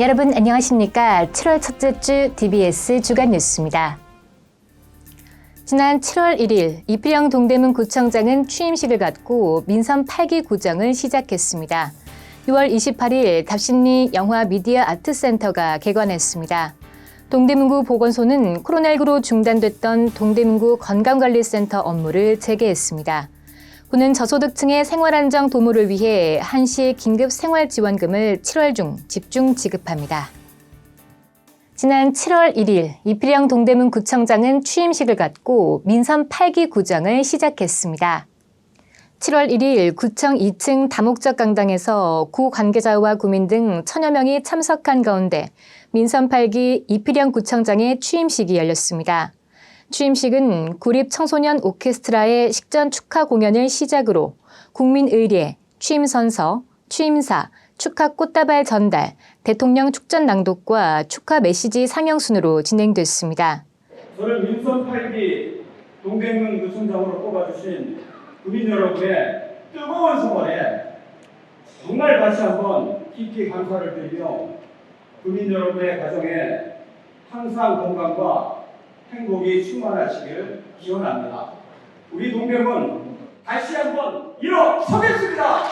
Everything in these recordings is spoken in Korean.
여러분 안녕하십니까? 7월 첫째 주 DBS 주간 뉴스입니다. 지난 7월 1일 이필영 동대문 구청장은 취임식을 갖고 민선 8기 구정을 시작했습니다. 6월 28일 답심리 영화 미디어 아트센터가 개관했습니다. 동대문구 보건소는 코로나19로 중단됐던 동대문구 건강관리센터 업무를 재개했습니다. 군은 저소득층의 생활안정 도모를 위해 한시 긴급 생활지원금을 7월 중 집중 지급합니다. 지난 7월 1일 이필영 동대문 구청장은 취임식을 갖고 민선 8기 구정을 시작했습니다. 7월 1일 구청 2층 다목적 강당에서 구 관계자와 구민 등 천여 명이 참석한 가운데 민선 8기 이필영 구청장의 취임식이 열렸습니다. 취임식은 구립 청소년 오케스트라의 식전 축하 공연을 시작으로 국민의례, 취임선서, 취임사, 축하 꽃다발 전달, 대통령 축전 낭독과 축하 메시지 상영 순으로 진행됐습니다. 저를 민선 8기 동대문 구청장으로 뽑아주신 국민 여러분의 뜨거운 성원에 정말 다시 한번 깊이 감사를 드리며 국민 여러분의 가정에 항상 건강과 행복이 충만하시길 기원합니다. 우리 동대문 다시 한번 일어서겠습니다.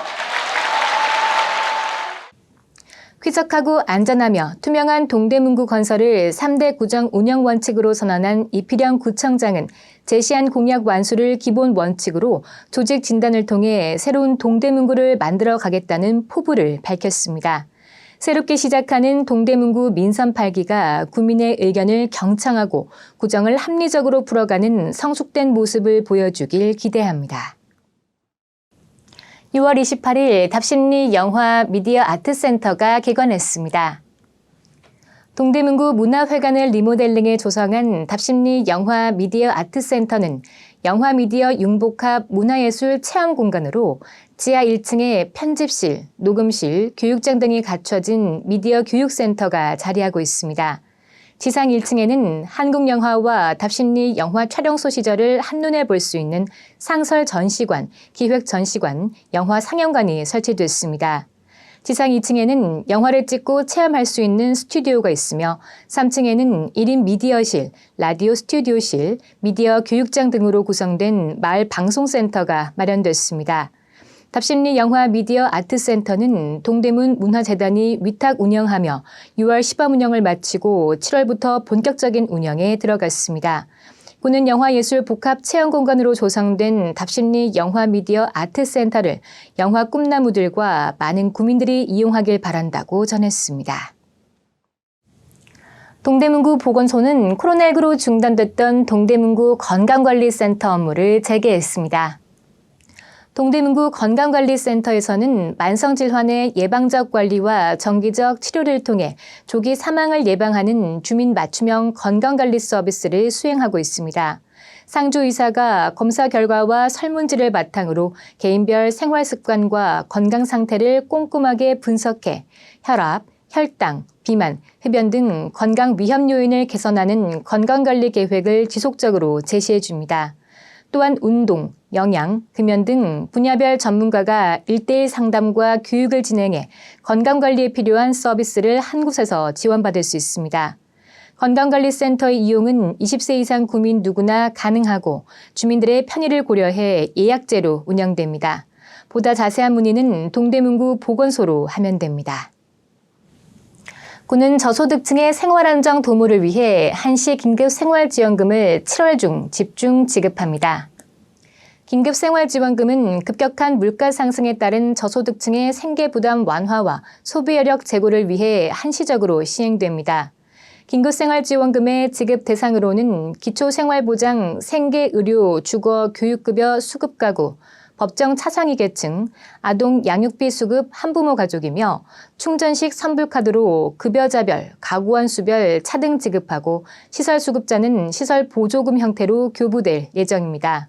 쾌적하고 안전하며 투명한 동대문구 건설을 3대 구정 운영 원칙으로 선언한 이필영 구청장은 제시한 공약 완수를 기본 원칙으로 조직 진단을 통해 새로운 동대문구를 만들어 가겠다는 포부를 밝혔습니다. 새롭게 시작하는 동대문구 민선 8기가 국민의 의견을 경청하고 구정을 합리적으로 풀어가는 성숙된 모습을 보여주길 기대합니다. 6월 28일 답심리 영화 미디어 아트센터가 개관했습니다. 동대문구 문화회관을 리모델링해 조성한 답심리 영화 미디어 아트센터는 영화 미디어 융복합 문화예술 체험 공간으로 지하 1층에 편집실, 녹음실, 교육장 등이 갖춰진 미디어 교육센터가 자리하고 있습니다. 지상 1층에는 한국 영화와 답심리 영화 촬영소 시절을 한눈에 볼 수 있는 상설 전시관, 기획 전시관, 영화 상영관이 설치됐습니다. 지상 2층에는 영화를 찍고 체험할 수 있는 스튜디오가 있으며 3층에는 1인 미디어실, 라디오 스튜디오실, 미디어 교육장 등으로 구성된 마을 방송센터가 마련됐습니다. 답심리 영화 미디어 아트센터는 동대문 문화재단이 위탁 운영하며 6월 시범 운영을 마치고 7월부터 본격적인 운영에 들어갔습니다. 군은 영화예술 복합 체험 공간으로 조성된 답심리 영화 미디어 아트센터를 영화 꿈나무들과 많은 구민들이 이용하길 바란다고 전했습니다. 동대문구 보건소는 코로나19로 중단됐던 동대문구 건강관리센터 업무를 재개했습니다. 동대문구 건강관리센터에서는 만성질환의 예방적 관리와 정기적 치료를 통해 조기 사망을 예방하는 주민 맞춤형 건강관리 서비스를 수행하고 있습니다. 상주 의사가 검사 결과와 설문지를 바탕으로 개인별 생활 습관과 건강 상태를 꼼꼼하게 분석해 혈압, 혈당, 비만, 흡연 등 건강 위험 요인을 개선하는 건강관리 계획을 지속적으로 제시해 줍니다. 또한 운동, 영양, 금연 등 분야별 전문가가 일대일 상담과 교육을 진행해 건강관리에 필요한 서비스를 한 곳에서 지원받을 수 있습니다. 건강관리센터의 이용은 20세 이상 구민 누구나 가능하고 주민들의 편의를 고려해 예약제로 운영됩니다. 보다 자세한 문의는 동대문구 보건소로 하면 됩니다. 군은 저소득층의 생활안정 도모를 위해 한시 긴급 생활지원금을 7월 중 집중 지급합니다. 긴급 생활지원금은 급격한 물가 상승에 따른 저소득층의 생계 부담 완화와 소비 여력 제고를 위해 한시적으로 시행됩니다. 긴급생활지원금의 지급 대상으로는 기초생활보장, 생계의료, 주거, 교육급여 수급가구, 법정 차상위 계층, 아동 양육비 수급 한부모 가족이며 충전식 선불카드로 급여자별, 가구원 수별 차등 지급하고 시설 수급자는 시설 보조금 형태로 교부될 예정입니다.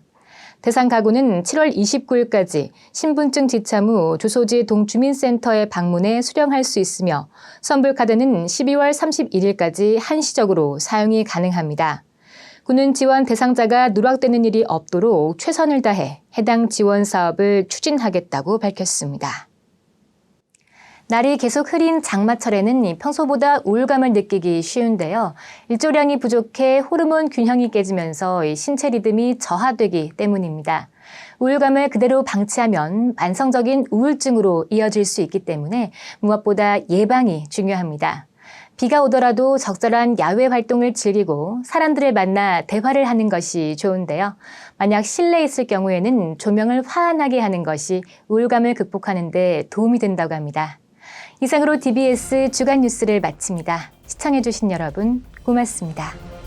대상 가구는 7월 29일까지 신분증 지참 후 주소지 동주민센터에 방문해 수령할 수 있으며 선불카드는 12월 31일까지 한시적으로 사용이 가능합니다. 군은 지원 대상자가 누락되는 일이 없도록 최선을 다해 해당 지원 사업을 추진하겠다고 밝혔습니다. 날이 계속 흐린 장마철에는 평소보다 우울감을 느끼기 쉬운데요. 일조량이 부족해 호르몬 균형이 깨지면서 이 신체 리듬이 저하되기 때문입니다. 우울감을 그대로 방치하면 만성적인 우울증으로 이어질 수 있기 때문에 무엇보다 예방이 중요합니다. 비가 오더라도 적절한 야외 활동을 즐기고 사람들을 만나 대화를 하는 것이 좋은데요. 만약 실내에 있을 경우에는 조명을 환하게 하는 것이 우울감을 극복하는 데 도움이 된다고 합니다. 이상으로 DBS 주간 뉴스를 마칩니다. 시청해주신 여러분 고맙습니다.